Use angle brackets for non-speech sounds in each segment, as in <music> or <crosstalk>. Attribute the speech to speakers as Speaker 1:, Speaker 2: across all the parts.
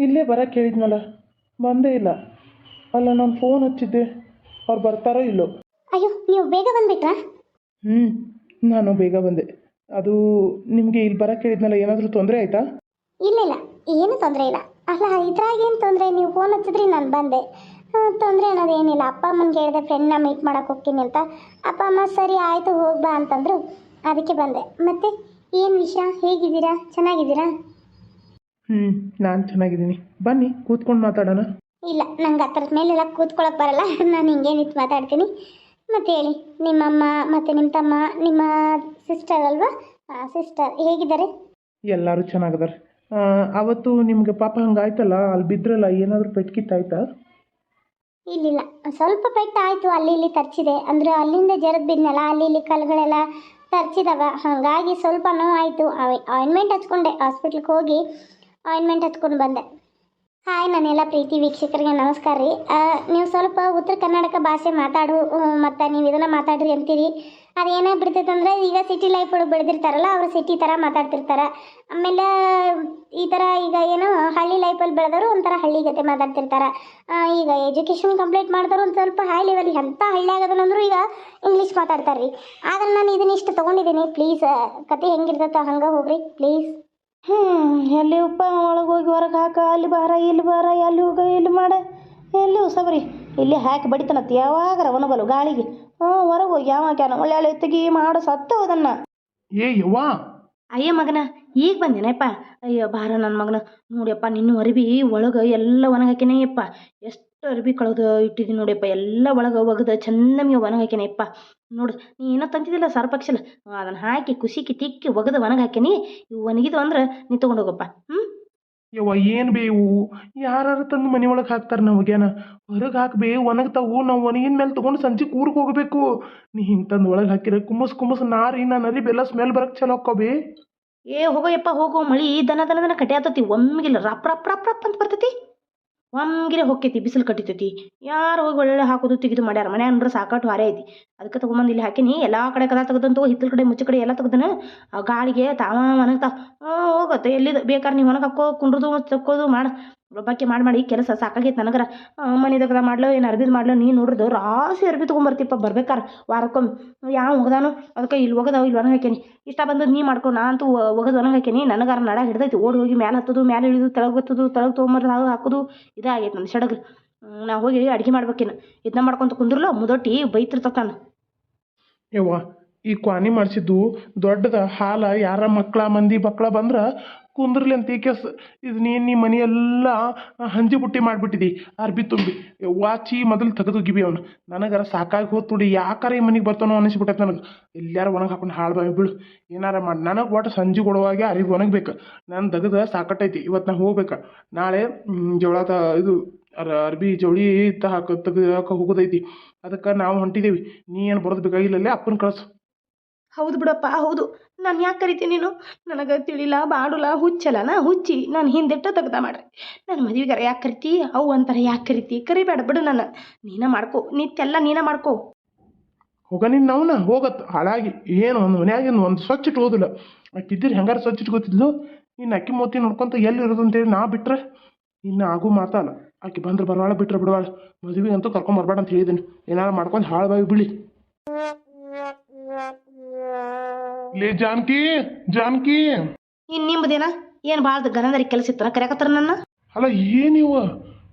Speaker 1: ಇಲ್ಲೇ ಬರೋಕ್ಕೆ ಹೇಳಿದ್ನಲ್ಲ ಬಂದೇ ಇಲ್ಲ. ಅಲ್ಲ ನಾನು ಫೋನ್ ಹಚ್ಚಿದ್ದೆ ಅವ್ರು ಬರ್ತಾರೋ ಇಲ್ಲೋ?
Speaker 2: ಅಯ್ಯೋ ನೀವು ಬೇಗ ಬಂದ್ಬಿಟ್ರಾ?
Speaker 1: ಹ್ಞೂ ನಾನು ಬೇಗ ಬಂದೆ. ಅದು ನಿಮಗೆ ಇಲ್ಲಿ ಬರೋಕ್ಕೆ ಹೇಳಿದ್ನಲ್ಲ ಏನಾದರೂ ತೊಂದರೆ ಆಯಿತಾ?
Speaker 2: ಇಲ್ಲ ಇಲ್ಲ ಏನು ತೊಂದರೆ ಇಲ್ಲ. ಅಲ್ಲ ಇದ್ರಾಗ ಏನು ತೊಂದರೆ? ನೀವು ಫೋನ್ ಹಚ್ಚಿದ್ರಿ ನಾನು ಬಂದೆ. ತೊಂದರೆ ಅನ್ನೋದು ಏನಿಲ್ಲ. ಅಪ್ಪ ಅಮ್ಮನಿಗೆ ಹೇಳಿದೆ ಫ್ರೆಂಡ್ನ ಮೀಟ್ ಮಾಡೋಕೆ ಹೋಗ್ತೀನಿ ಅಂತ. ಅಪ್ಪ ಅಮ್ಮ ಸರಿ ಆಯಿತು ಹೋಗ್ಬಾ ಅಂತಂದರು. ಅದಕ್ಕೆ ಬಂದೆ. ಮತ್ತೆ ಏನು ವಿಷಯ? ಹೇಗಿದ್ದೀರಾ? ಚೆನ್ನಾಗಿದ್ದೀರಾ?
Speaker 1: ಹ್ಞೂ ನಾನು ಚೆನ್ನಾಗಿದ್ದೀನಿ. ಬನ್ನಿ ಕೂತ್ಕೊಂಡು ಮಾತಾಡೋಣ.
Speaker 2: ಇಲ್ಲ ನಂಗೆ ಆ ಥರದ ಮೇಲೆಲ್ಲ ಕೂತ್ಕೊಳ್ಳೋಕೆ ಬರಲ್ಲ. <laughs> ನಾನು ಹಿಂಗೆ ನಿಂತು ಮಾತಾಡ್ತೀನಿ. ಮತ್ತೆ ಹೇಳಿ ನಿಮ್ಮಮ್ಮ ಮತ್ತು ನಿಮ್ಮ ತಮ್ಮ ನಿಮ್ಮ ಸಿಸ್ಟರ್ ಅಲ್ವಾ? ಸಿಸ್ಟರ್ ಹೇಗಿದ್ದಾರೆ?
Speaker 1: ಎಲ್ಲರೂ ಚೆನ್ನಾಗಿದ್ದಾರೆ ಅವತ್ತು ನಿಮಗೆ ಪಾಪ ಹಂಗಾಯ್ತಲ್ಲ? ಅಲ್ಲಿ ಬಿದ್ರಲ್ಲ ಏನಾದರೂ ಪೆಟ್ಕಿತ್ತಾಯ್ತಾ
Speaker 2: ಇಲ್ಲಿಲ್ಲ. ಸ್ವಲ್ಪ ಪೆಟ್ಟು ಆಯಿತು ಅಲ್ಲಿ ಇಲ್ಲಿ ತರ್ಚಿದೆ. ಅಂದರೆ ಅಲ್ಲಿಂದ ಜರದ್ ಬಿದ್ನಲ್ಲ ಅಲ್ಲಿ ಇಲ್ಲಿ ಕಲ್ಗಳೆಲ್ಲ ತರ್ಚಿದವ. ಹಾಗಾಗಿ ಸ್ವಲ್ಪ ನೋವಾಯಿತು. ಆಯಿಂಟ್ಮೆಂಟ್ ಹಚ್ಕೊಂಡೆ ಹಾಸ್ಪಿಟ್ಲಿಗೆ ಹೋಗಿ. ಆಯಿಂಟ್ಮೆಂಟ್ ಹತ್ಕೊಂಡು ಬಂದೆ. ಹಾಯ್ ನಾನೆಲ್ಲ ಪ್ರೀತಿ ವೀಕ್ಷಕರಿಗೆ ನಮಸ್ಕಾರ ರೀ. ನೀವು ಸ್ವಲ್ಪ ಉತ್ತರ ಕನ್ನಡಕ ಭಾಷೆ ಮಾತಾಡು ಮತ್ತು ನೀವು ಇದನ್ನು ಮಾತಾಡ್ರಿ ಅಂತೀರಿ. ಅದು ಬಿಡ್ತೈತೆ ಅಂದರೆ ಈಗ ಸಿಟಿ ಲೈಫ್ ಒಳಗೆ ಬೆಳೆದಿರ್ತಾರಲ್ಲ, ಅವರು ಸಿಟಿ ಥರ ಮಾತಾಡ್ತಿರ್ತಾರೆ. ಆಮೇಲೆ ಈ ಥರ ಈಗ ಏನು ಹಳ್ಳಿ ಲೈಫಲ್ಲಿ ಬೆಳೆದವರು ಒಂಥರ ಹಳ್ಳಿ ಗತೆ ಮಾತಾಡ್ತಿರ್ತಾರೆ. ಈಗ ಎಜುಕೇಷನ್ ಕಂಪ್ಲೀಟ್ ಮಾಡಿದವರು ಒಂದು ಸ್ವಲ್ಪ ಹೈ ಲೆವೆಲ್ ಎಂಥ ಹಳ್ಳಿ ಆಗದನಂದ್ರು ಈಗ ಇಂಗ್ಲೀಷ್ ಮಾತಾಡ್ತಾರೆ ರೀ ಆದ್ರೆ ನಾನು ಇದನ್ನ ಇಷ್ಟು ತೊಗೊಂಡಿದ್ದೀನಿ ಪ್ಲೀಸ್ ಕತೆ ಹೆಂಗಿರ್ತೈತೆ ಹಂಗೆ ಹೋಗ್ರಿ ಪ್ಲೀಸ್
Speaker 3: ಹ್ಞೂ ಎಲ್ಲಿ ಉಪ್ಪ ಒಳಗೆ ಹೋಗಿ ಹೊರಗೆ ಹಾಕ ಅಲ್ಲಿ ಬಾರ ಇಲ್ಲಿ ಬಾರ ಎಲ್ಲಿ ಹೋಗ ಇಲ್ಲಿ ಮಾಡ ಎಲ್ಲಿ ಸಬರಿ. ಇಲ್ಲಿ ಹಾಕಿ ಬಡಿತಾನತ್ತ ಯಾವಾಗರ ಒಣಗಲು ಗಾಳಿಗೆ. ಹ್ಞೂ ಹೊರಗೆ ಹೋಗಿ ಯಾವ ಕ್ಯಾನ ಒಳ್ಳೆ ಒಳ್ಳೆ ತೆಗಿ ಮಾಡು ಸತ್ತ ಹೋದನ್ನ
Speaker 1: ಏ ಯವ್ವಾ.
Speaker 3: ಅಯ್ಯ ಮಗನ ಈಗ ಬಂದೇನಪ್ಪ ಅಯ್ಯೋ ಬಾರ ನನ್ನ ಮಗನ. ನೋಡಿಯಪ್ಪ ನಿನ್ನ ಅರಿವಿ ಒಳಗೆ ಎಲ್ಲ ಒಣಗಾಕಿನೇಯಪ್ಪ ಎಷ್ಟು ಅರಿಬಿ ಕಳೆದು ಇಟ್ಟಿದ್ದೀನಿ ನೋಡಿಯಪ್ಪ ಎಲ್ಲ ಒಳಗೆ ಒಣಗಿ ಹಾಕೇನಿ ಯಪ್ಪಾ. ನೋಡು ನೀ ಏನೋ ತಂತಿದ್ದಿಲ್ಲ ಸರ್ಪಕ್ಷಲ್ ಅದನ್ನು ಹಾಕಿ ಕುಸಿಕಿ ತಿಕ್ಕಿ ಒಗದು ಒಣಗಿ ಹಾಕೀನಿ ಇವು ಒಣಗಿದ್ವು ಅಂದ್ರೆ ನೀ ತೊಗೊಂಡೋಗಪ್ಪ ಹ್ಞೂ
Speaker 1: ಯವ್ವ ಏನು ಬೇವು ಯಾರು ತಂದು ಮನೆ ಒಳಗೆ ಹಾಕ್ತಾರೆ ನಮಗೇನ ಹೊರಗೆ ಹಾಕ್ಬೇ ಒಣಗ್ತಾವು ನಾವು ಒಣಗಿನ ಮೇಲೆ ತೊಗೊಂಡು ಸಂಜೆ ಕೂರ್ಗೆ ಹೋಗಬೇಕು. ನೀ ಹಿಂಗೆ ತಂದು ಒಳಗೆ ಹಾಕಿರ ಕುಮ್ಮಸ್ ಕುಮ್ಮಸ್ ನಾರಿ ನಾನು ಅರಿ ಬೆಲ್ಲ ಸ್ಮೆಲ್ ಬರಕ್ಕೆ ಚಲೋ ಹೋಕ್ಕೋ
Speaker 3: ಏ ಹೋಗಯ್ಯಪ್ಪ ಹೋಗೋ ಮಳಿ ದನ ದನ ದನ ಕಟ್ಯಾತತಿ ಒಮ್ಮಿಗಿಲ್ಲ ರಪ್ ರಪ್ ರಪ್ ರಪ್ ಅಂತ ಬರ್ತೈತಿ. ಒಮ್ಗಿರೆ ಹೊಕ್ಕೈತಿ, ಬಿಸಿಲು ಕಟ್ಟಿತೈತಿ. ಯಾರು ಹೋಗಿ ಒಳ್ಳೆ ಹಾಕೋದು ತೆಗೆದು ಮಾಡ್ಯಾರ? ಮನೆ ಅಂದ್ರೆ ಸಾಕಷ್ಟು ಹಾರೇ ಐತಿ. ಅದಕ್ಕೆ ತೊಗೊಂಬಂದು ಇಲ್ಲಿ ಹಾಕಿನಿ. ಎಲ್ಲ ಕಡೆ ಕದ ತೆಗ್ದಂತು ಹಿತ್ತಲ ಕಡೆ, ಮುಚ್ಚ ಕಡೆ ಎಲ್ಲ ತೆಗ್ದನ ಆ ಗಾಳಿಗೆ ತಾವ ಒಣಗ್ತಾವ ಹೋಗತ್ತೆ. ಎಲ್ಲಿದು ಬೇಕಾದ್ರೆ ನೀವು ಒಣಗಿ ಹಾಕೋ, ಕುಂಡ್ರದು ತಕ್ಕೋದು ಮಾಡು. ಒಬ್ಬಾಕಿ ಮಾಡಿ ಮಾಡಿ ಕೆಲಸ ಸಾಕಾಗೈತೆ ನನಗರ. ಮನೆದಾಗ ಮಾಡ್ಲೋ, ಏನು ಅರ್ಬಿದ್ ಮಾಡ್ಲೋ, ನೀನು ನೋಡ್ರದು. ರಾಸಿ ಅರ್ಬಿ ತೊಗೊಂಬರ್ತಿಪ್ಪ, ಬರ್ಬೇಕಾರೆ. ವಾರಕ್ಕೊಮ್ಮೆ ಯಾವ ಒಗದಾನು, ಅದಕ್ಕೆ ಇಲ್ಲಿ ಒಗದಾವ ಇಲ್ಲಿ ಒಣಗಿ ಹಾಕೇನಿ ಇಷ್ಟ ಬಂದದ್ದು ನೀ ಮಾಡ್ಕೊ, ನಾ ಅಂತೂ ಒಗದು ಒಣಗಿ ಹಾಕೇನಿ ನನಗಾರ ನಡ ಹಿಡ್ದೈತಿ. ಓಡಿ ಹೋಗಿ ಮ್ಯಾಲೆ ಹತ್ತದು, ಮ್ಯಾಲೆ ಇಳಿದು, ತೆಳಗೆ ಹತ್ತದು ತೆಳಗೆ ಹಾಗೆ ಹಾಕೋದು ಇದಾಗೈತೆ ನನ್ನ ಸಡಗು ನಾ ಹೋಗಿ ಅಡುಗೆ ಮಾಡ್ಬೇಕೇನು ಇದನ್ನ ಮಾಡ್ಕೊಂತ ಕುಂದ್ರಲ್ಲ, ಮುದೊಟ್ಟಿ ಬೈತಿರ್ತಾನೆ
Speaker 1: ಯವ್ವ, ಈ ಕ್ವಾನಿ ಮಾಡಿಸಿದ್ದು ದೊಡ್ಡದ ಹಾಲ ಯಾರ ಮಕ್ಕಳ ಮಂದಿ ಮಕ್ಕಳ ಬಂದ್ರೆ ಕುಂದ್ರಲಿ ಅಂತ ಕೇಸ್ ಇದು ನೀನು ನಿಮ್ಮ ಮನೆಯೆಲ್ಲ ಹಂಜಿ ಬುಟ್ಟಿ ಮಾಡಿಬಿಟ್ಟಿದಿ? ಅರ್ಬಿ ತುಂಬಿ. ವಾಚಿ ಮೊದಲು ತೆಗೆದುಗಿಬಿ ಅವನು. ನನಗಾರ ಸಾಕಾಗಿ ಹೋತ್ ನೋಡಿ, ಯಾಕಾರ ಈ ಮನೆಗೆ ಬರ್ತಾನೋ ಅನಿಸ್ಬಿಟ್ಟೈತೆ ನನಗೆ. ಎಲ್ಲಾರ ಒಣಗಿ ಹಾಕೊಂಡು ಹಾಳು ಬಾಯಿ ಬೀಳು. ಏನಾರ ಮಾಡಿ ನನಗೆ ಒಟ್ಟು ಸಂಜೆ ಕೊಡುವಾಗೆ ಅರಿವು ಒಣಗ್ಬೇಕು. ನಾನು ತೆಗೆದ ಸಾಕಟ್ಟೈತಿ ಇವತ್ತು ನಾ ಹೋಗ್ಬೇಕು. ನಾಳೆ ಜೋಳದ ಇದು, ಅರ ಅರ್ಬಿ ಜೋಳಿ ತ ಹಾಕ ತೆಗೆದು ಹೋಗೋದೈತಿ. ಅದಕ್ಕೆ ನಾವು ಹೊಂಟಿದ್ದೀವಿ ನೀ ಏನು ಬರೋದು ಬೇಕಾಗಿಲ್ಲಲ್ಲೇ, ಅಪ್ಪನ ಕಳಿಸು.
Speaker 3: ಹೌದು ಬಿಡಪ್ಪ, ಹೌದು. ನಾನು ಯಾಕೆ ಕರಿತೀನಿ ನೀನು? ನನಗೆ ತಿಳಿಲ, ಬಾಡುಲ ಹುಚ್ಚಲ್ಲ ನಾ ಹುಚ್ಚಿ, ನಾನು ಹಿಂದಿಟ್ಟ ತೆಗ್ದ ಮಾಡ್ರಿ. ನನ್ನ ಮದುವೆಗಾರ ಯಾಕೆ ಕರಿತಿ? ಅವು ಅಂತಾರೆ ಯಾಕೆ ಕರಿತಿ? ಕರಿಬೇಡ ಬಿಡು ನಾನು ನೀನ ಮಾಡ್ಕೊ. ನಿತ್ಯೆಲ್ಲ ನೀನ ಮಾಡ್ಕೊ.
Speaker 1: ಹೋಗ ನೀನು ಅವನ, ಹೋಗತ್. ಹಾಳಾಗಿ. ಏನು, ಒಂದು ಮನ್ಯಾಗಿನ ಒಂದು ಸ್ವಚ್ಛ ಇಟ್ಕೋದಿಲ್ಲ ಆಕಿದ್ದಿರಿ ಹೆಂಗಾರ ಸ್ವಚ್ಛ ಇಟ್ಕೋತಿದ್ಲು ನಿನ್ನ ಅಕ್ಕಿ ಮೋತಿ ನೋಡ್ಕೊಂತ ಎಲ್ಲಿ ಇರೋದು ಅಂತೇಳಿ ನಾ ಬಿಟ್ರೆ ಇನ್ನು ಆಗು ಮಾತಲ್ಲ ಆಕೆ ಬಂದ್ರೆ ಬರವಾಳ, ಬಿಟ್ರೆ ಬಿಡವಾಳ. ಮದುವೆ ಅಂತೂ ಕರ್ಕೊಂಬರ್ಬೇಡ ಅಂತ ಹೇಳಿದ್ದೀನಿ ಏನಾರ ಮಾಡ್ಕೊಂಡು ಹಾಳು ಬಾಯಿ ಬಿಳಿ ಲೇ ಜಾನಕಿ ಜಾನಕಿ.
Speaker 3: ಇನ್ ನಿಮ್ದೇನ ಏನ್ ಬಾಳ ಗನದರಿ ಕೆಲಸ ಇತ್ತನ? ಕರೆಯಕತ್ತಾರ ನನ್ನ?
Speaker 1: ಅಲ್ಲ ಏನಿವ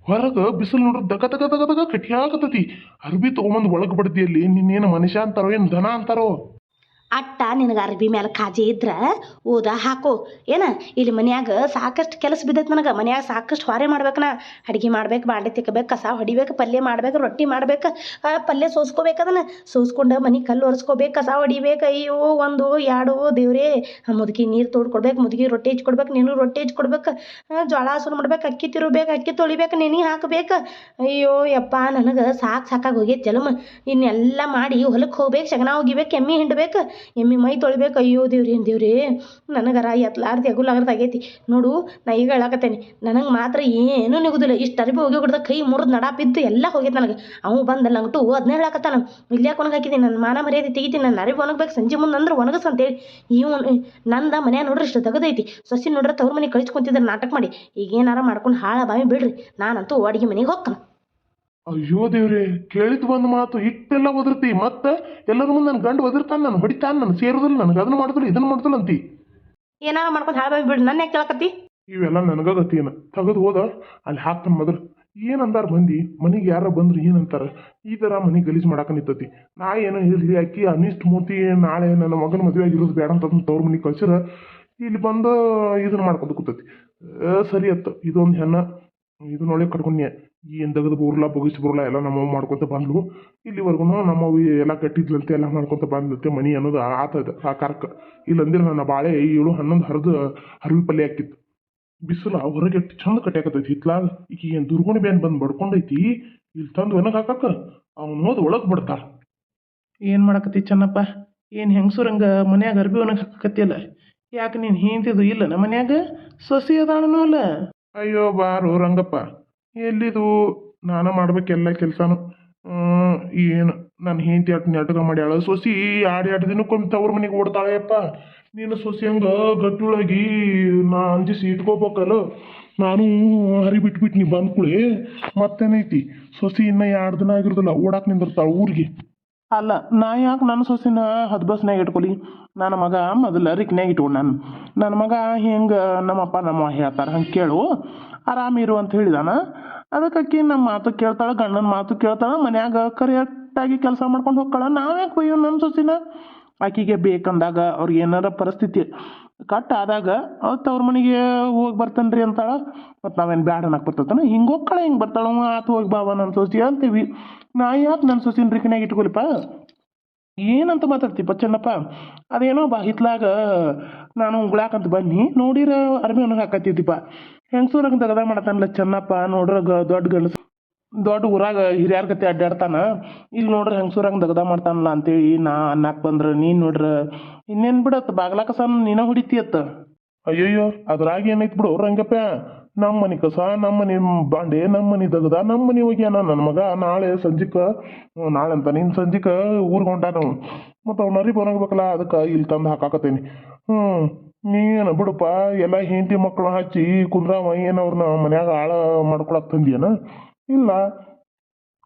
Speaker 1: ಹೊರಗೆ ಬಿಸಿಲು ನೋಡ್ರಿ ದಗ ದಗ ದಗ ದಗ ಕಟ್ಟಿಯಾಕತ್ತತಿ ಅರ್ಬಿ ತಗೊಂಬಂದ್ ಒಳಗೆ ಬಡ್ದಿ ಅಲ್ಲಿ ನಿನ್ನೇನು ಮನುಷ್ಯ ಅಂತಾರೋ ಏನ್ ದನ ಅಂತಾರೋ?
Speaker 3: ಅಟ್ಟ ನಿನಗೆ ಅರ್ಬಿ ಮೇಲೆ ಕಾಜಿ ಇದ್ರೆ ಓದ ಹಾಕೋ. ಏನ? ಇಲ್ಲಿ ಮನ್ಯಾಗ ಸಾಕಷ್ಟು ಕೆಲಸ ಬಿದ್ದೈತೆ ನನಗೆ. ಮನ್ಯಾಗ ಸಾಕಷ್ಟು ಹೊರೆ ಮಾಡ್ಬೇಕು ನಾ. ಅಡುಗೆ ಮಾಡ್ಬೇಕು, ಬಾಂಡೆ ತಿಕ್ಕಬೇಕು, ಕಸ ಹೊಡಿಬೇಕು, ಪಲ್ಯ ಮಾಡ್ಬೇಕು, ರೊಟ್ಟಿ ಮಾಡ್ಬೇಕು. ಪಲ್ಯ ಸೋಸ್ಕೋಬೇಕು ಅದನ್ನ. ಸೋಸ್ಕೊಂಡು ಮನೆ ಕಲ್ಲು ಒರೆಸ್ಕೋಬೇಕು, ಕಸ ಹೊಡಿಬೇಕು. ಅಯ್ಯೋ, ಒಂದು ಎರಡು ದೇವ್ರೇ. ಮುದುಕಿ ನೀರು ತೋಡ್ಕೊಡ್ಬೇಕು ಮುದುಕಿ ರೊಟ್ಟಿ ಹಚ್ಕೊಡ್ಬೇಕು ನೀನು ರೊಟ್ಟಿ ಹಚ್ಕೊಡ್ಬೇಕು ಕೊಡ್ಬೇಕು. ಜೋಳ ಹಸುರು ಮಾಡ್ಬೇಕು, ಅಕ್ಕಿ ತಿರುಬೇಕು ಅಕ್ಕಿ ತೊಳಿಬೇಕು, ನೆನೆ ಹಾಕ್ಬೇಕು. ಅಯ್ಯೋ, ಯಪ್ಪ, ನನಗೆ ಸಾಕು ಸಾಕಾಗಿ ಹೋಗೈತೆ ಜಲಮ. ಇನ್ನೆಲ್ಲ ಮಾಡಿ ಹೊಲಕ್ಕೆ ಹೋಗ್ಬೇಕು, ಶಗನ ಒಗಿಬೇಕು ಎಮ್ಮೆ ಹಿಂಡ್ಬೇಕು. ಎಮ್ಮಿ ಮೈ ತೊಳಿಬೇಕು. ಅಯ್ಯೋ ದೇವ್ರಿ ಏನು ದೇವ್ರಿ, ನನಗರ ಎತ್ಲಾರ್ದು ಆಗೈತಿ. ನೋಡು, ನಾ ಈಗ ಹೇಳಕತ್ತೇನೆ. ನನಗೆ ಮಾತ್ರ ಏನೂ ನಿಗುದಿಲ್ಲ. ಇಷ್ಟು ಅರಿವಿ ಹೋಗಿ ಬಿಡ್ದ ಕೈ ಮುರಿದು ನಡ ಬಿದ್ದು ಎಲ್ಲ ಹೋಗೈತೆ ನನಗೆ. ಅವು ಬಂದ ಲಂಗಟು ಅದನ್ನೇ ಹೇಳಕತ್ತಾನ. ಇಲ್ಲೇ ಯಾಕ ಹಾಕಿದ್ದೀನಿ ನನ್ನ ಮಾನ ಮರ್ಯಾದೆ ತೆಗಿತೀನಿ. ನನ್ನ ಅರಿವಿ ಒಣಗ್ಬೇಕು. ಸಂಜೆ ಮುಂದೆ ಅಂದ್ರೆ ಒಣಗಸ್ ಅಂತೇಳಿ ಇವ್ ನಂದ ಮನ್ಯಾಗ ನೋಡ್ರಿ ಇಷ್ಟು ತೆಗದೈತಿ ಸೊಸಿ ನೋಡ್ರಿ ತವ್ರ ಮನೆ ಕಳಿಸ್ಕೊಂತಿದ್ರೆ ನಾಟಕ ಮಾಡಿ. ಈಗ ಏನಾರ ಮಾಡ್ಕೊಂಡು ಹಾಳ ಬಾವಿ ಬಿಡ್ರಿ. ನಾನಂತೂ ಅಡುಗೆ ಮನೆಗೆ ಹೋಗ್ತಾನ.
Speaker 1: ಅಯ್ಯೋ ದೇವ್ರೆ ಕೇಳಿದ್ ಬಂದ್ ಮಾತು ಹಿಟ್ಟೆಲ್ಲ ಒದರ್ತಿ ಮತ್ತೆ ಎಲ್ಲರ ಮುಂದೆ ನನ್ನ ಗಂಡು ಒದರ್ತಾನ ನಾನು ಹೊಡಿತಾನ ನಾನು ಸೇರುದಿಲ್ಲ ನನಗೆ ಅದನ್ನ ಮಾಡುದಿಲ್ಲ ಇದನ್ನ ಮಾಡುದಿಲ್ಲ ಅಂತಿ.
Speaker 3: ಏನಾರ ಮಾಡ್ಕೊಂಡು ಹಾಳ ಬಿಡ್ ನನ್ನ ಯಾಕೆ ಕೇಳಕತ್ತಿ?
Speaker 1: ಇವೆಲ್ಲ ನನಗ ಏನ? ತೆಗೆದು ಹೋದ ಅಲ್ಲಿ ಹಾಕ್ತಾನ ಮೊದಲು ಏನಂದಾರ ಬಂದು ಮನೆಗೆ ಯಾರ ಬಂದ್ರು ಏನಂತಾರ? ಈ ಥರ ಮನೆ ಗಲೀಜು ಮಾಡಾಕ ನಿಂತತಿ. ನಾ ಏನೋ ಇರ್ಲಿ ಅಕ್ಕಿ ಅನಿಷ್ಟ ಮೂತಿ ನಾಳೆ ನನ್ನ ಮಗನ ಮದುವೆ ಆಗಿರೋದು ಬೇಡ ಅಂತ ತವ್ರ ಮನೆಗೆ ಕಳ್ಸಿರ ಇಲ್ಲಿ ಬಂದು ಇದನ್ನ ಮಾಡ್ಕೊಂಡು ಕೂತತಿ. ಸರಿ ಅತ್ತ ಇದೊಂದು ಹೆಣ್ಣ ಇದನ್ನೊಳಗೆ ಕಟ್ಕೊಂಡ್ಯ ಏನು ತೆಗೆದು ಬುರ್ಲ ಬೊಗಿಸಿ ಬುರ್ಲ ಎಲ್ಲ ನಮ್ಮವ್ವ ಮಾಡ್ಕೊತ ಬಂದ್ಲು. ಇಲ್ಲಿವರೆಗೂ ನಮ್ಮವ್ವ ಎಲ್ಲ ಕಟ್ಟಿದ್ಲಂತೆ ಎಲ್ಲ ಮಾಡ್ಕೊತ ಬಂದ್ಲಂತೆ ಮನಿ ಅನ್ನೋದು ಆತದ ಆ ಕರ್ಕ ಇಲ್ಲಂದ್ರೆ ನನ್ನ ಬಾಳೆ ಏಳು ಹನ್ನೊಂದು ಹರಿದು ಹರಿವಿ ಪಲ್ಯ ಹಾಕಿತ್ತು. ಬಿಸಿಲ ಹೊರಗೆ ಚಂದ ಕಟ್ಟಾಕತೈತಿ ಹಿತ್ಲಾಗ ಈಗ ಏನು ದುರ್ಗುಣಿ ಬೇನ್ ಬಂದು ಬಡ್ಕೊಂಡೈತಿ ಇಲ್ಲಿ ತಂದು ಒಣಗ ಹಾಕಕ್ಕ. ಅವ್ನು ಹೋದ್ ಒಳಗೆ ಬಿಡ್ತಾಳ ಏನು ಮಾಡಕತ್ತಿ ಚೆನ್ನಪ್ಪ? ಏನು ಹೆಂಗಸೂರಂಗ ಮನ್ಯಾಗ ಅರ್ಬಿ ಒಣಗ ಹಾಕತ್ತಿಲ್ಲ ಯಾಕೆ ನೀನು ಹಿಂತಿದು ಇಲ್ಲ ನಮ್ಮ ಮನ್ಯಾಗ? ಸೊಸಿ ಅದಾಳನೂ ಅಲ್ಲ. ಅಯ್ಯೋ ಬಾರು ರಂಗಪ್ಪ. ಎಲ್ಲಿದು? ನಾನು ಮಾಡ್ಬೇಕು ಎಲ್ಲ ಕೆಲಸನು. ಏನು? ನಾನು ಹೆಂಡತಿ ಅಟ್ ನಾಟಕ ಮಾಡ್ಯಾಳ. ಸೊಸಿ ಎರಡು ಎರಡು ದಿನಕ್ಕೊಮ್ಮೆ ತವ್ರ ಮನೆಗೆ ಓಡ್ತಾಳೆಯಪ್ಪ? ನೀನು ಸೊಸಿ ಹಂಗ ಗಟ್ಟಿಯೊಳಗಿ ನಾ ಅಂಜಿಸಿ ಇಟ್ಕೋಬೇಕಲ್ಲ? ನಾನು ಹರಿ ಬಿಟ್ಬಿಟ್ಟು ನೀ ಬಂದ್ಕುಳಿ ಮತ್ತೇನೈತಿ? ಸೊಸಿ ಇನ್ನ ಎರಡು ದಿನ ಆಗಿರೋದಿಲ್ಲ, ಓಡಾಕ್ ನಿಂದಿರ್ತಾಳ ಊರಿಗೆ. ಅಲ್ಲ, ನಾ ಯಾಕೆ ನನ್ನ ಸೊಸಿನ ಹದ್ ಬಸ್ನಾಗ ಇಟ್ಕೊಲಿ? ನನ್ನ ಮಗ ಮೊದಲ ರಿಕ್ನ್ಯಾಗ ಇಟ್ಕೊಂಡು ನಾನು. ನನ್ನ ಮಗ ಹೆಂಗೆ ನಮ್ಮಪ್ಪ ನಮ್ಮ ಹೇಳ್ತಾರೆ, ಹಂಗೆ ಕೇಳು. ಆರಾಮಿರು ಅಂತ ಹೇಳಿದಾನ. ಅದಕ್ಕೆ ಆಕಿ ನಮ್ಮ ಮಾತು ಕೇಳ್ತಾಳೆ, ಗಂಡನ ಮಾತು ಕೇಳ್ತಾಳೆ, ಮನ್ಯಾಗ ಕರೆಕ್ಟಾಗಿ ಕೆಲಸ ಮಾಡ್ಕೊಂಡು ಹೋಗ್ತಾಳ. ನಾವ್ಯಾಕೆ ಬೈಯೋ ನನ್ನ ಸೊಸಿನ? ಆಕಿಗೆ ಬೇಕಂದಾಗ ಅವ್ರಿಗೆ ಏನಾರ ಪರಿಸ್ಥಿತಿ ಕಟ್ ಆದಾಗ ಅವತ್ತು ಅವ್ರ ಮನೆಗೆ ಹೋಗಿ ಬರ್ತಾನೆ ರೀ ಅಂತಾಳ. ಮತ್ತು ನಾವೇನು ಬ್ಯಾಡ ಅನ್ನಕ್ಕೆ ಬರ್ತೈತನ? ಹಿಂಗೆ ಹೋಗ್ಕಳ ಹಿಂಗೆ ಬರ್ತಾಳ. ಆತು ಹೋಗಿ ಬಾವ ನನ್ನ ಸೊಸಿ ಅಂತೀವಿ. ನಾ ಯಾಕೆ ನನ್ನ ಸೊಸಿನ ಕನ್ಯಾಗ ಇಟ್ಕೊಲಿಪ್ಪ. ಏನಂತ ಮಾತಾಡ್ತಿ ಚೆನ್ನಪ್ಪ ಅದೇನೋ ಬಾ ಹಿತ್ಲಾಗ ನಾನು ಉಂಗ್ಳಾಕಂತ ಬನ್ನಿ, ನೋಡಿರ ಅರ್ಬಿ ಒಣಗಿ ಹಾಕತ್ತಿದ್ದೀಪ ಹೆಂಗಸೂರಂಗೆ ತಗದ ಮಾಡತ್ತಾನಲ್ಲ ಚೆನ್ನಪ್ಪ, ನೋಡ್ರ ಗ ದೊಡ್ಡ ಗಂಡಸ, ದೊಡ್ಡ ಊರಾಗ ಹಿರಿಯರ ಕತೆ ಅಡ್ಡಾಡ್ತಾನ. ಇಲ್ಲಿ ನೋಡ್ರಿ ಹೆಂಗಸೂರಂಗೆ ದಗದ ಮಾಡ್ತಾನಲ್ಲ ಅಂತೇಳಿ ನಾ ಅನ್ನಕ್ಕೆ ಬಂದ್ರೆ, ನೀನು ನೋಡ್ರ, ಇನ್ನೇನು ಬಿಡತ್ತ ಬಾಗ್ಲಾಕ ಸಣ್ಣ ನೀನ ಹೊಡಿತೀಯತ್ತ ಅಯ್ಯಯ್ಯೋ, ಅದ್ರಾಗ ಏನೈತಿ ಬಿಡು ರಂಗಪ್ಪ. ನಮ್ಮ ಕಸ ನಮ್ಮ ಬಾಂಡೆ ನಮ್ಮ ಮನೆ ದಗದ ನಮ್ಮ ಮನೆ ಹೋಗ್ಯಾನ ನನ್ನ ಮಗ, ನಾಳೆ ಸಂಜಿಕ ನಾಳೆ ಅಂತ ನಿನ್ನ ಸಂಜಿಕ ಊರಿಗೆ ಹೊಂಟಾನ ಮತ್ತು ಅವ್ನ ಅರಿ ಬರೋಗ್ಬೇಕಲ್ಲ ಅದಕ್ಕೆ ಇಲ್ಲಿ ತಂದು ಹಾಕಾಕತ್ತೇನಿ. ಹ್ಞೂ ನೀನು ಬಿಡಪ್ಪ, ಎಲ್ಲ ಹೆಂಡತಿ ಮಕ್ಕಳು ಹಚ್ಚಿ ಕುಂದ್ರಾವ, ಏನು ಅವ್ರನ್ನ ಮನ್ಯಾಗ ಆಳ ಮಾಡ್ಕೊಳಕ್ ತಂದಿಯನ? ಇಲ್ಲ.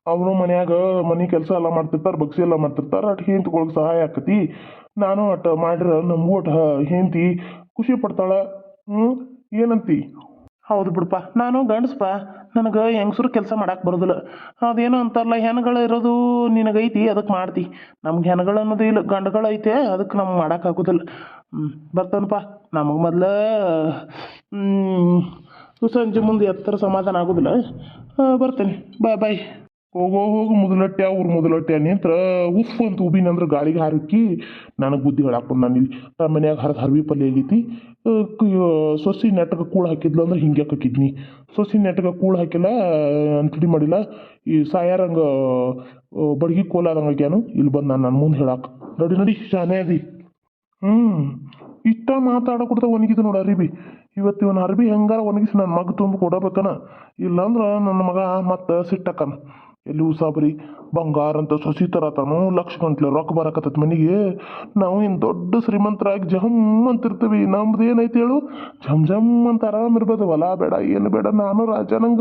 Speaker 1: ಅವರು ಮನ್ಯಾಗ ಮನೆ ಕೆಲಸ ಎಲ್ಲ ಮಾಡ್ತಿರ್ತಾರೆ, ಬಗ್ಸಿ ಎಲ್ಲ ಮಾಡ್ತಿರ್ತಾರೆ, ಅಟ್ ಹೆಂಡ್ತಿಗಳಿಗೆ ಸಹಾಯ ಆಕತಿ. ನಾನು ಅಟ್ ಮಾಡಿರ ನಮ್ಗೂ ಅಟ್ ಹೆಂಡತಿ ಖುಷಿ ಪಡ್ತಾಳೆ. ಹ್ಞೂ ಏನಂತಿ? ಹೌದು ಬಿಡಪ್ಪ. ನಾನು ಗಂಡಸ್ಪ. ನನಗೆ ಹೆಂಗಸ್ರು ಕೆಲಸ ಮಾಡಕ್ಕೆ ಬರೋದಿಲ್ಲ. ಅದೇನು ಅಂತಾರಲ್ಲ, ಹೆಣ್ಗಳು ಇರೋದು ನಿನಗೈತಿ ಅದಕ್ಕೆ ಮಾಡ್ತಿ. ನಮ್ಗೆ ಹೆಣ್ಗಳು ಅನ್ನೋದು ಇಲ್ಲ, ಗಂಡುಗಳು ಐತೆ ಅದಕ್ಕೆ ನಮ್ಗೆ ಮಾಡೋಕ್ಕಾಗೋದಿಲ್ಲ ಹ್ಞೂ ಬರ್ತಾನಪ್ಪ. ನಮಗೆ ಮೊದ್ಲ ಸಂಜೆ ಮುಂದೆ ಎತ್ತರ ಸಮಾಧಾನ ಆಗೋದಿಲ್ಲ. ಬರ್ತೇನೆ. ಬಾಯ್ ಬಾಯ್. ಹೋಗೋ, ಹೋಗು ಮೊದಲಟ್ಟೆ ಅವ್ರು ಮೊದಲಟ್ಟೆ ನಿಂತ್ರ ಉಫ್ ಅಂತ ಉಬಿನಂದ್ರೆ ಗಾಳಿಗೆ ಹಾರಕ್ಕಿ ನನಗೆ ಬುದ್ಧಿ ಹೇಳಾಕೊಂಡು ನಾನು ಇಲ್ಲಿ. ಮನ್ಯಾಗ ಹರಿದು ಹರ್ವಿ ಪಲ್ಯ ಆಗೈತಿ. ಸೊಸಿ ನೆಟ್ಟಗೆ ಕೂಳು ಹಾಕಿದ್ಲು ಅಂದ್ರೆ ಹಿಂಗೆ ಹಾಕಿದ್ನಿ ಸೊಸಿ ನೆಟ್ಟಗೆ ಕೂಳು ಹಾಕಿಲ್ಲ ಅಂತಡಿ ಮಾಡಿಲ್ಲ. ಈ ಸಾಯಾರಂಗ ಬಡ್ಗಿ ಕೋಲಾದಂಗೆ ಆಗ್ಯಾನು. ಇಲ್ಲಿ ಬಂದು ನಾನು ನನ್ನ ಮುಂದೆ ಹೇಳಾಕ. ನಡಿ ನಡಿ, ಶಾನೆ ಅದಿ. ಹ್ಞೂ ಇಷ್ಟ ಮಾತಾಡೋ ಕೊಡ್ತಾ ಒಣಗಿದ್ದು ನೋಡು ಅರಿಬಿ. ಇವತ್ತು ಇವನ ಅರ್ಬಿ ಹೆಂಗಾರ ಒಣಗಿಸಿ ನನ್ನ ಮಗ ತುಂಬ ಕೊಡಬೇಕನ. ಇಲ್ಲಾಂದ್ರೆ ನನ್ನ ಮಗ ಮತ್ತೆ ಸಿಟ್ಟಕ್ಕನ ಎಲ್ಲಿ ಉಸಾಬರಿ? ಬಂಗಾರ ಅಂತ ಸೊಸಿ ತರತಾನು ಲಕ್ಷ ಗಂಟ್ಲೆ ರೊಕ್ಕ ಬರಕತ್ತ ಮನೆಗೆ. ನಾವು ಇನ್ನು ದೊಡ್ಡ ಶ್ರೀಮಂತರಾಗಿ ಜಮ್ ಅಂತಿರ್ತೀವಿ. ನಮ್ದು ಏನೈತಿ ಹೇಳು? ಜಮ್ ಜಮ್ ಅಂತ ಆರಾಮ್ ಇರ್ಬೋದು. ಹೊಲ ಬೇಡ ಏನು ಬೇಡ. ನಾನು ರಾಜನಂಗ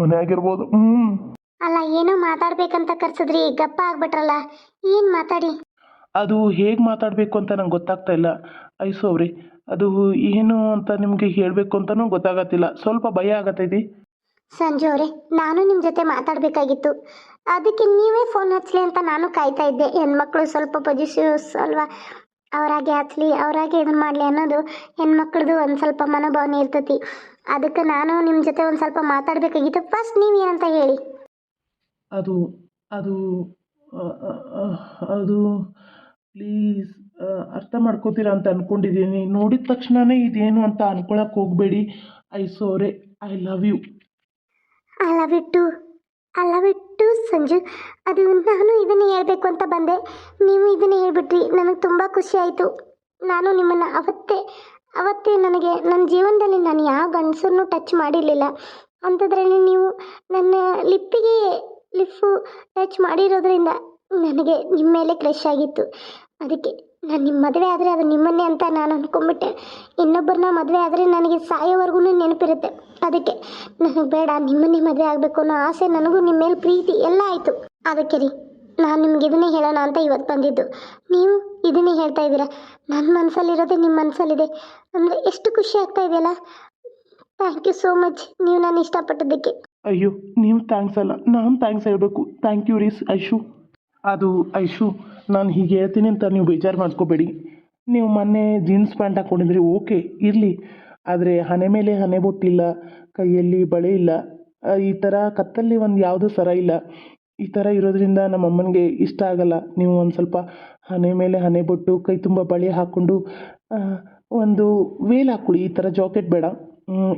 Speaker 1: ಮನೆಯಾಗಿರ್ಬೋದು. ಹ್ಞೂ.
Speaker 2: ಅಲ್ಲ ಏನೋ ಮಾತಾಡ್ಬೇಕಂತ ಕರ್ಸಿದ್ರಿ. ಗಪ್ಪ ಆಗ್ಬಿಟ್ರಲ್ಲ. ಏನು ಮಾತಾಡಿ?
Speaker 1: ಅದು ಹೇಗೆ ಮಾತಾಡಬೇಕು ಅಂತ ನಂಗೆ ಗೊತ್ತಾಗ್ತಾ ಇಲ್ಲ. ಐಸು ಅವ್ರಿ ಅದು ಏನು ಅಂತ ನಿಮಗೆ ಹೇಳಬೇಕು ಅಂತಲೂ ಗೊತ್ತಾಗತ್ತಿಲ್ಲ. ಸ್ವಲ್ಪ ಭಯ ಆಗತ್ತೈತಿ.
Speaker 2: ಸಂಜು ಅವರೇ, ನಾನು ನಿಮ್ಮ ಜೊತೆ ಮಾತಾಡಬೇಕಾಗಿತ್ತು. ಅದಕ್ಕೆ ನೀವೇ ಫೋನ್ ಹಚ್ಚಲಿ ಅಂತ ನಾನು ಕಾಯ್ತಾ ಇದ್ದೆ. ಹೆಣ್ಮಕ್ಳು ಸ್ವಲ್ಪ ಪೊಸಿಟಿವ್ಸ್ ಅಲ್ವಾ? ಅವರಾಗೆ ಹಚ್ಚಲಿ ಅವರಾಗೆ ಇದನ್ನು ಮಾಡಲಿ ಅನ್ನೋದು ಹೆಣ್ಮಕ್ಳದು ಒಂದು ಸ್ವಲ್ಪ ಮನೋಭಾವನೆ ಇರ್ತೈತಿ. ಅದಕ್ಕೆ ನಾನು ನಿಮ್ಮ ಜೊತೆ ಒಂದು ಸ್ವಲ್ಪ ಮಾತಾಡಬೇಕಾಗಿತ್ತು. ಫಸ್ಟ್ ನೀವೇನಂತ ಹೇಳಿ?
Speaker 1: ಅದು ಅದು ಅದು ಪ್ಲೀಸ್ ಅರ್ಥ ಮಾಡ್ಕೋತೀರಾ ಅಂತ ಅಂದ್ಕೊಂಡಿದ್ದೀನಿ ನೋಡಿದ ತಕ್ಷಣನೇ ಇದೇನು ಅಂತ ಅನ್ಕೊಳಕ್ಕೆ ಹೋಗಬೇಡಿ. I sorry, I love you.
Speaker 2: I love it too ಅಲ್ಲ ಬಿಟ್ಟು ಸಂಜು, ಅದು ನಾನು ಇದನ್ನೇ ಹೇಳಬೇಕು ಅಂತ ಬಂದೆ. ನೀವು ಇದನ್ನೇ ಹೇಳ್ಬಿಟ್ರಿ, ನನಗೆ ತುಂಬ ಖುಷಿ ಆಯಿತು. ನಾನು ನಿಮ್ಮನ್ನು ಅವತ್ತೇ ಅವತ್ತೇ ನನಗೆ ನನ್ನ ಜೀವನದಲ್ಲಿ ನಾನು ಯಾವ ಗಂಡಸನ್ನು ಟಚ್ ಮಾಡಿರಲಿಲ್ಲ. ಅಂಥದ್ರಲ್ಲಿ ನೀವು ನನ್ನ ಲಿಪ್ಪಿಗೆ ಲಿಪ್ಪು ಟಚ್ ಮಾಡಿರೋದ್ರಿಂದ ನನಗೆ ನಿಮ್ಮ ಮೇಲೆ ಕ್ರಶ್ ಆಗಿತ್ತು. ಅದಕ್ಕೆ ನಾನು ನಿಮ್ಮ ಮದುವೆ ಆದರೆ ಅದು ನಿಮ್ಮನ್ನೇ ಅಂತ ನಾನು ಅಂದ್ಕೊಂಬಿಟ್ಟೆ ಇನ್ನೊಬ್ಬರನ್ನ ಮದುವೆ ಆದರೆ ನನಗೆ ಸಾಯೋವರೆಗೂ ನೆನಪಿರುತ್ತೆ. ಅದಕ್ಕೆ ನನಗೆ ಬೇಡ, ನಿಮ್ಮನ್ನೇ ಮದುವೆ ಆಗಬೇಕು ಅನ್ನೋ ಆಸೆ ನನಗೂ ನಿಮ್ಮ ಮೇಲೆ ಪ್ರೀತಿ ಎಲ್ಲ ಆಯಿತು. ಅದಕ್ಕೆ ರೀ, ನಾನು ನಿಮ್ಗೆ ಇದನ್ನೇ ಹೇಳೋಣ ಅಂತ ಇವತ್ತು ಬಂದಿದ್ದು. ನೀವು ಇದನ್ನೇ ಹೇಳ್ತಾ ಇದ್ದೀರಾ? ನನ್ನ ಮನಸ್ಸಲ್ಲಿರೋದೇ ನಿಮ್ಮ ಮನಸ್ಸಲ್ಲಿದೆ ಅಂದರೆ ಎಷ್ಟು ಖುಷಿ ಆಗ್ತಾ ಇದೆಯಲ್ಲ? ಥ್ಯಾಂಕ್ ಯು ಸೋ ಮಚ್ ನೀವು ನಾನು ಇಷ್ಟಪಟ್ಟಿದ್ದಕ್ಕೆ.
Speaker 1: ಅಯ್ಯೋ, ನೀವು ಥ್ಯಾಂಕ್ಸ್ ಅಲ್ಲ, ನಾನು ಥ್ಯಾಂಕ್ಸ್ ಹೇಳಬೇಕು. ಥ್ಯಾಂಕ್ ಯು ರೀಸ್ ಐಶು ಅದು ಐಶು, ನಾನು ಹೀಗೆ ಹೇಳ್ತೀನಿ ಅಂತ ನೀವು ಬೇಜಾರು ಮಾಡ್ಕೋಬೇಡಿ ನೀವು ಮೊನ್ನೆ ಜೀನ್ಸ್ ಪ್ಯಾಂಟ್ ಹಾಕ್ಕೊಂಡಿದ್ರಿ ಓಕೆ, ಇರಲಿ. ಆದರೆ ಹಣೆ ಮೇಲೆ ಹಣೆ ಬೊಟ್ಟಿಲ್ಲ, ಕೈಯಲ್ಲಿ ಬಳೆ ಇಲ್ಲ. ಈ ಥರ ಕತ್ತಲ್ಲಿ ಒಂದು ಯಾವುದೂ ಸರ ಇಲ್ಲ. ಈ ಥರ ಇರೋದ್ರಿಂದ ನಮ್ಮ ಅಮ್ಮನಿಗೆ ಇಷ್ಟ ಆಗಲ್ಲ. ನೀವು ಒಂದು ಸ್ವಲ್ಪ ಹಣೆ ಮೇಲೆ ಹಣೆ ಬೊಟ್ಟು, ಕೈ ತುಂಬ ಬಳೆ ಹಾಕ್ಕೊಂಡು ಒಂದು ವೇಲ್ ಹಾಕ್ಕೊಳ್ಳಿ. ಈ ಥರ ಜಾಕೆಟ್ ಬೇಡ.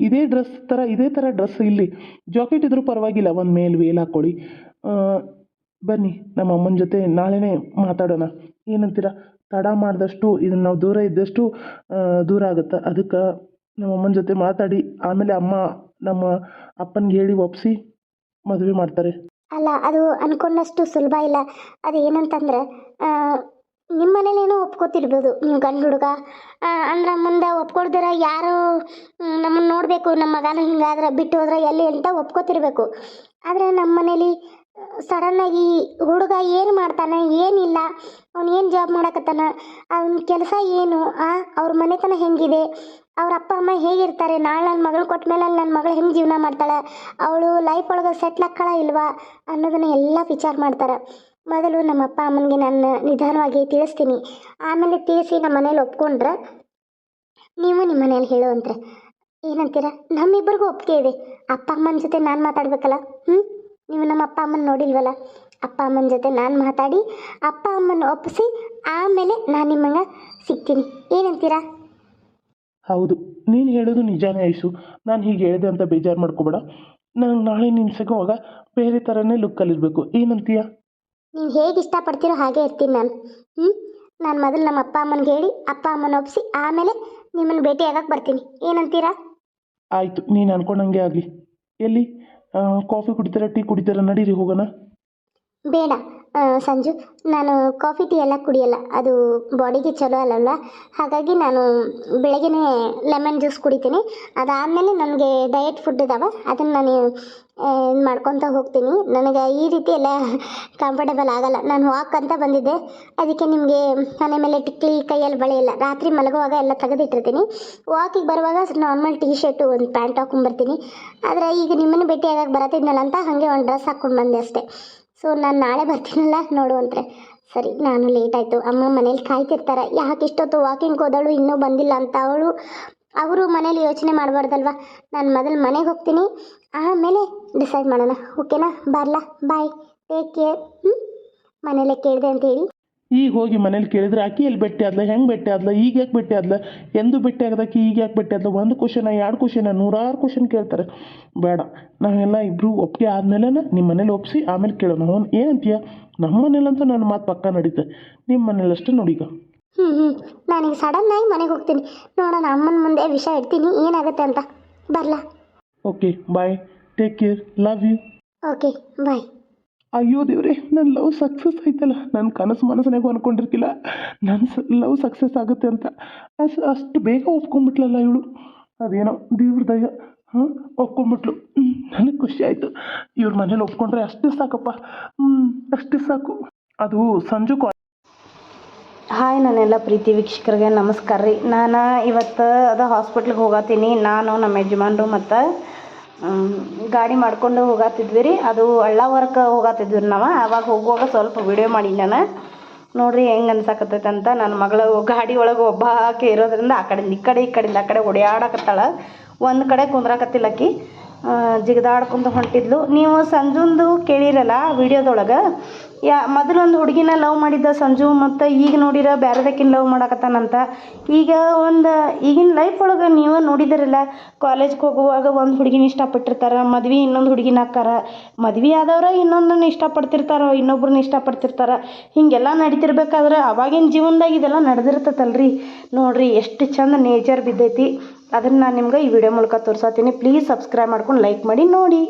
Speaker 1: ಇದೇ ಡ್ರೆಸ್ ಥರ ಇದೇ ಥರ ಡ್ರೆಸ್ ಇಲ್ಲಿ. ಜಾಕೆಟ್ ಇದ್ರೂ ಪರವಾಗಿಲ್ಲ, ಒಂದು ಮೇಲೆ ವೇಲ್ ಹಾಕ್ಕೊಳ್ಳಿ. ಬನ್ನಿ, ನಮ್ಮ ಅಮ್ಮನ ಜೊತೆ ನಾಳೆನೇ ಮಾತಾಡೋಣ. ಏನಂತೀರ? ತಡ ಮಾಡಿದಷ್ಟು ಇದನ್ನು ನಾವು ದೂರ ಇದ್ದಷ್ಟು ದೂರ ಆಗುತ್ತೆ. ಅದಕ್ಕೆ ನಮ್ಮ ಅಮ್ಮನ ಜೊತೆ ಮಾತಾಡಿ, ಆಮೇಲೆ ಅಮ್ಮ ನಮ್ಮ ಅಪ್ಪನಿಗೆ ಹೇಳಿ ಒಪ್ಪಿಸಿ ಮದುವೆ ಮಾಡ್ತಾರೆ.
Speaker 2: ಅಲ್ಲ, ಅದು ಅನ್ಕೊಂಡಷ್ಟು ಸುಲಭ ಇಲ್ಲ. ಅದು ಏನಂತಂದ್ರೆ ನಿಮ್ಮ ಮನೇಲೇನೋ ಒಪ್ಕೋತಿರ್ಬೋದು ನೀವು ಗಂಡು ಹುಡುಗ. ಅಂದ್ರೆ ಮುಂದೆ ಒಪ್ಕೊಳ್ದಿರ ಯಾರು ನಮ್ಮನ್ನು ನೋಡಬೇಕು, ನಮ್ಮ ಮಗನ ಹಿಂಗಾದ್ರೆ ಬಿಟ್ಟು ಹೋದ್ರೆ ಎಲ್ಲಿ ಅಂತ ಒಪ್ಕೋತಿರ್ಬೇಕು. ಆದರೆ ನಮ್ಮ ಮನೇಲಿ ಸಡನ್ನಾಗಿ ಹುಡುಗ ಏನು ಮಾಡ್ತಾನೆ, ಏನಿಲ್ಲ, ಅವ್ನು ಏನು ಜಾಬ್ ಮಾಡಕತ್ತಾನ, ಅವನ ಕೆಲಸ ಏನು, ಆ, ಅವ್ರ ಮನೆತನ ಹೆಂಗಿದೆ, ಅವ್ರ ಅಪ್ಪ, ಅಮ್ಮ ಹೇಗಿರ್ತಾರೆ, ನಾಳೆ ನನ್ನ ಮಗಳು ಕೊಟ್ಟ ಮೇಲೆ ನನ್ನ ಮಗಳು ಹೆಂಗೆ ಜೀವನ ಮಾಡ್ತಾಳೆ, ಅವಳು ಲೈಫ್ ಒಳಗೆ ಸೆಟ್ಲ್ ಆಕ್ಕಳ ಇಲ್ವಾ ಅನ್ನೋದನ್ನ ಎಲ್ಲ ವಿಚಾರ ಮಾಡ್ತಾರೆ. ಮೊದಲು ನಮ್ಮ ಅಪ್ಪ, ಅಮ್ಮನಿಗೆ ನಾನು ನಿಧಾನವಾಗಿ ತಿಳಿಸ್ತೀನಿ. ಆಮೇಲೆ ತಿಳಿಸಿ ನಮ್ಮ ಮನೇಲಿ ಒಪ್ಕೊಂಡ್ರೆ, ನೀವು ನಿಮ್ಮ ಮನೇಲಿ ಹೇಳುವಂತ್ರೆ ಏನಂತೀರ? ನಮ್ಮಿಬ್ಬರಿಗೂ ಒಪ್ಪಿಗೆ ಇದೆ. ಅಪ್ಪ, ಅಮ್ಮನ ಜೊತೆ ನಾನು ಮಾತಾಡ್ಬೇಕಲ್ಲ ಹ್ಞೂ ನೀವು ನಮ್ಮ ಅಪ್ಪ ಅಮ್ಮನ ನೋಡಿಲ್ವಲ್ಲ? ಅಪ್ಪ ಅಮ್ಮನ ಜೊತೆ ನಾನು ಮಾತಾಡಿ ಅಪ್ಪ ಅಮ್ಮನ ಒಪ್ಪಿಸಿ ಆಮೇಲೆ ನಾನು ನಿಮ್ಮಂಗೆ ಸಿಗ್ತೀನಿ. ಏನಂತೀರಾ?
Speaker 1: ಹೌದು ನೀನು ಹೇಳೋದು ನಿಜಾನೇ ಐಸು. ನಾನು ಹೀಗೆ ಹೇಳಿದೆ ಅಂತ ಬೇಜಾರು ಮಾಡ್ಕೋಬೇಡ. ನಾನು ನಾಳೆ ನೀನು ಸಿಗೋವಾಗ ಬೇರೆ ಥರನೇ ಲುಕ್ಕಲ್ಲಿರಬೇಕು. ಏನಂತೀಯ?
Speaker 2: ನೀವು ಹೇಗೆ ಇಷ್ಟಪಡ್ತೀರೋ ಹಾಗೆ ಇರ್ತೀನಿ ನಾನು ಹ್ಞೂ ನಾನು ಮೊದಲು ನಮ್ಮ ಅಪ್ಪ ಅಮ್ಮನಿಗೆ ಹೇಳಿ ಅಪ್ಪ ಅಮ್ಮನ ಒಪ್ಪಿಸಿ ಆಮೇಲೆ ನಿಮ್ಮನ್ನು ಭೇಟಿಯಾಗಕ್ಕೆ ಬರ್ತೀನಿ. ಏನಂತೀರಾ?
Speaker 1: ಆಯಿತು ನೀನು ಅನ್ಕೊಂಡಂಗೆ ಆಗಲಿ. ಎಲ್ಲಿ? ಕಾಫಿ ಕುಡಿತೀರಾ ಟೀ ಕುಡಿತೀರಾ ನಡೀರಿ ಹೋಗೋಣ.
Speaker 2: ಬೇಡ. ಸಂಜು, ನಾನು ಕಾಫಿ ಟೀ ಎಲ್ಲ ಕುಡಿಯಲ್ಲ. ಅದು ಬಾಡಿಗೆ ಚಲೋ ಅಲ್ಲಲ್ಲ? ಹಾಗಾಗಿ ನಾನು ಬೆಳಗ್ಗೆನೇ ಲೆಮನ್ ಜ್ಯೂಸ್ ಕುಡಿತೀನಿ. ಅದಾದಮೇಲೆ ನನಗೆ ಡಯಟ್ ಫುಡ್ ಇದಾವೆ. ಅದನ್ನು ನಾನು ಮಾಡ್ಕೊತ ಹೋಗ್ತೀನಿ. ನನಗೆ ಈ ರೀತಿ ಎಲ್ಲ ಕಂಫರ್ಟೇಬಲ್ ಆಗಲ್ಲ. ನಾನು ವಾಕ್ ಅಂತ ಬಂದಿದ್ದೆ. ಅದಕ್ಕೆ ನಿಮಗೆ ಮನೆ ಮೇಲೆ ಟಿಕ್ಲಿ ಕೈಯಲ್ಲಿ ಬಳೆ ಇಲ್ಲ ರಾತ್ರಿ ಮಲಗುವಾಗ ಎಲ್ಲ ತೆಗೆದಿಟ್ಟಿರ್ತೀನಿ. ವಾಕಿಗೆ ಬರುವಾಗ ನಾರ್ಮಲ್ ಟೀ ಶರ್ಟು ಒಂದು ಪ್ಯಾಂಟ್ ಹಾಕೊಂಡ್ಬರ್ತೀನಿ ಆದರೆ ಈಗ ನಿಮ್ಮನ್ನು ಭೇಟಿಯಾಗಕ್ಕೆ ಬರತ್ತಿದ್ನಲ್ಲ ಅಂತ ಹಾಗೆ ಒಂದು ಡ್ರೆಸ್ ಹಾಕ್ಕೊಂಡು ಬಂದೆ ಅಷ್ಟೇ. ಸೊ ನಾನು ನಾಳೆ ಬರ್ತೀನಲ್ಲ ನೋಡು ಅಂತಾರೆ ಸರಿ, ನಾನು ಲೇಟ್ ಆಯಿತು. ಅಮ್ಮ ಮನೇಲಿ ಕಾಯ್ತಿರ್ತಾರೆ. ಯಾಕೆ ಇಷ್ಟೊತ್ತು ವಾಕಿಂಗ್ ಹೋದಳು, ಇನ್ನೂ ಬಂದಿಲ್ಲ ಅಂತ ಅವಳು, ಅವರು ಮನೇಲಿ ಯೋಚನೆ ಮಾಡಬಾರ್ದಲ್ವ? ನಾನು ಮೊದಲು ಮನೆಗೆ ಹೋಗ್ತೀನಿ. ಆಮೇಲೆ ಡಿಸೈಡ್ ಮಾಡೋಣ. ಓಕೆನಾ ಬರಲಾ? ಬಾಯ್ ಟೇಕ್ ಕೇರ್ ಹ್ಞೂ ಮನೇಲೆ ಕೇಳಿದೆ ಅಂತ ಹೇಳಿ.
Speaker 1: ಈಗ ಹೋಗಿ ಮನೇಲಿ ಕೇಳಿದ್ರೆ ಆಕಿ ಎಲ್ಲಿ ಭೇಟಿ ಆದ್ಲ? ಹೆಂಗೆ ಭೇಟಿ ಆದ್ಲ? ಈಗ ಯಾಕೆ ಭೇಟಿ ಆದ್ಲ? ಎಂದು ಭೇಟಿ ಆಗದಕ್ಕೆ ಈಗ ಯಾಕೆ ಭೇಟಿ ಆದ್ಲ? ಒಂದು ಕ್ವಶನ ಎರಡು ಕ್ವಶನ ನೂರಾರು ಕ್ವಶನ್ ಕೇಳ್ತಾರೆ. ಬೇಡ. ನಾವೆಲ್ಲ ಇಬ್ಬರು ಒಪ್ಪಿಗೆ ಆದಮೇಲೆ ನಿಮ್ಮ ಮನೇಲಿ ಒಪ್ಪಿಸಿ ಆಮೇಲೆ ಕೇಳೋಣ. ಅವ್ನು ಏನಂತೀಯ? ನಮ್ಮ ಮನೇಲಂತೂ ನನ್ನ ಮಾತು ಪಕ್ಕ ನಡೀತೆ. ನಿಮ್ಮ ಮನೇಲಿ ನೋಡಿಗ ನೋಡೀಗ
Speaker 2: ಹ್ಞೂ ಹ್ಞೂ ನಾನೀಗ ಸಡನ್ನಾಗಿ ಮನೆಗೆ ಹೋಗ್ತೀನಿ. ನೋಡೋಣ ಅಮ್ಮನ ಮುಂದೆ ವಿಷ ಇಡ್ತೀನಿ. ಏನಾಗುತ್ತೆ ಅಂತ. ಬರಲಾ?
Speaker 1: Okay bye take care love you
Speaker 2: okay bye
Speaker 1: ಅಯ್ಯೋ ದೇವ್ರೆ ನನ್ನ ಲವ್ ಸಕ್ಸಸ್ ಆಯ್ತಲ್ಲ ನನ್ನ ಕನಸು ಮನಸ್ಸಿನಾಗೂ ಅನ್ಕೊಂಡಿರ್ತಿಲ್ಲ ನನ್ನ ಲವ್ ಸಕ್ಸಸ್ ಆಗುತ್ತೆ ಅಂತ. ಅಸ್ ಅಷ್ಟು ಬೇಗ ಒಪ್ಕೊಂಡ್ಬಿಟ್ಲಲ್ಲ ಇವಳು. ಅದೇನೋ ದೇವ್ರ ದಯ. ಹಾಂ ಒಪ್ಕೊಂಡ್ಬಿಟ್ಲು ನನಗೆ ಖುಷಿ ಆಯಿತು. ಇವ್ರ ಮನೇಲಿ ಒಪ್ಕೊಂಡ್ರೆ ಅಷ್ಟೇ ಸಾಕಪ್ಪ. ಹ್ಞೂ ಅಷ್ಟೇ ಸಾಕು. ಅದು ಸಂಜು ಕಾ
Speaker 3: ಹಾಯ್ ನಾನೆಲ್ಲ ಪ್ರೀತಿ ವೀಕ್ಷಕರಿಗೆ ನಮಸ್ಕಾರ ರೀ. ನಾನು ಇವತ್ತು ಅದು ಹಾಸ್ಪಿಟ್ಲಿಗೆ ಹೋಗತ್ತೀನಿ ನಾನು ನಮ್ಮ ಯಜಮಾನ್ರು ಮತ್ತು ಗಾಡಿ ಮಾಡ್ಕೊಂಡು ಹೋಗತ್ತಿದ್ವಿ ರೀ ಅದು ಅಳ್ಳಾವರ್ಕ ಹೋಗತ್ತಿದ್ವಿ ರೀ ನಾವು. ಆವಾಗ ಹೋಗುವಾಗ ಸ್ವಲ್ಪ ವಿಡಿಯೋ ಮಾಡಿ ನಾನು. ನೋಡಿರಿ ಹೆಂಗೆ ಅನ್ಸಕತ್ತೈತೆ ಅಂತ. ನನ್ನ ಮಗಳು ಗಾಡಿ ಒಳಗೆ ಒಬ್ಬ ಆಕೆ ಇರೋದ್ರಿಂದ ಆ ಕಡೆಯಿಂದ ಈ ಕಡೆ, ಈ ಕಡೆಯಿಂದ ಆ ಕಡೆ ಓಡಾಡಕತ್ತಾಳ ಒಂದು ಕಡೆ ಕುಂದ್ರಾಕತ್ತಿಲ್ಲ ಆಕಿ. ಜಿಗಿದಾಡ್ಕೊಂಡು ಹೊಂಟಿದ್ಲು. ನೀವು ಸಂಜುಂದು ಕೇಳಿರಲ್ಲ ವಿಡಿಯೋದೊಳಗೆ ಯಾ ಮೊದಲೊಂದು ಹುಡುಗಿನ ಲವ್ ಮಾಡಿದ್ದ ಸಂಜು ಮತ್ತು ಈಗ ನೋಡಿರ ಬ್ಯಾರೆದಕ್ಕಿನ ಲವ್ ಮಾಡಕತ್ತಾನಂತ ಈಗ ಒಂದು, ಈಗಿನ ಲೈಫ್ ಒಳಗೆ ನೀವು ನೋಡಿದಿರಲ್ಲ ಕಾಲೇಜ್ಗೆ ಹೋಗುವಾಗ ಒಂದು ಹುಡುಗಿನ ಇಷ್ಟಪಟ್ಟಿರ್ತಾರೆ, ಮದ್ವೆ ಇನ್ನೊಂದು ಹುಡುಗಿನ ಆಕ್ಕಾರ ಮದ್ವೆ ಆದವ್ರು ಇನ್ನೊಂದನ್ನು ಇಷ್ಟಪಡ್ತಿರ್ತಾರೆ, ಇನ್ನೊಬ್ರನ್ನ ಇಷ್ಟಪಡ್ತಿರ್ತಾರೆ. ಹೀಗೆಲ್ಲ ನಡೀತಿರ್ಬೇಕಾದ್ರೆ ಅವಾಗಿನ ಜೀವನದಾಗ ಇದೆಲ್ಲ ನಡೆದಿರ್ತೈತಲ್ಲ ರೀ ನೋಡಿರಿ, ಎಷ್ಟು ಚಂದ ನೇಚರ್ ಬಿದ್ದೈತಿ. ಅದನ್ನು ನಾನು ನಿಮ್ಗೆ ಈ ವಿಡಿಯೋ ಮೂಲಕ ತೋರ್ಸತ್ತೀನಿ ಪ್ಲೀಸ್ ಸಬ್ಸ್ಕ್ರೈಬ್ ಮಾಡ್ಕೊಂಡು ಲೈಕ್ ಮಾಡಿ ನೋಡಿ.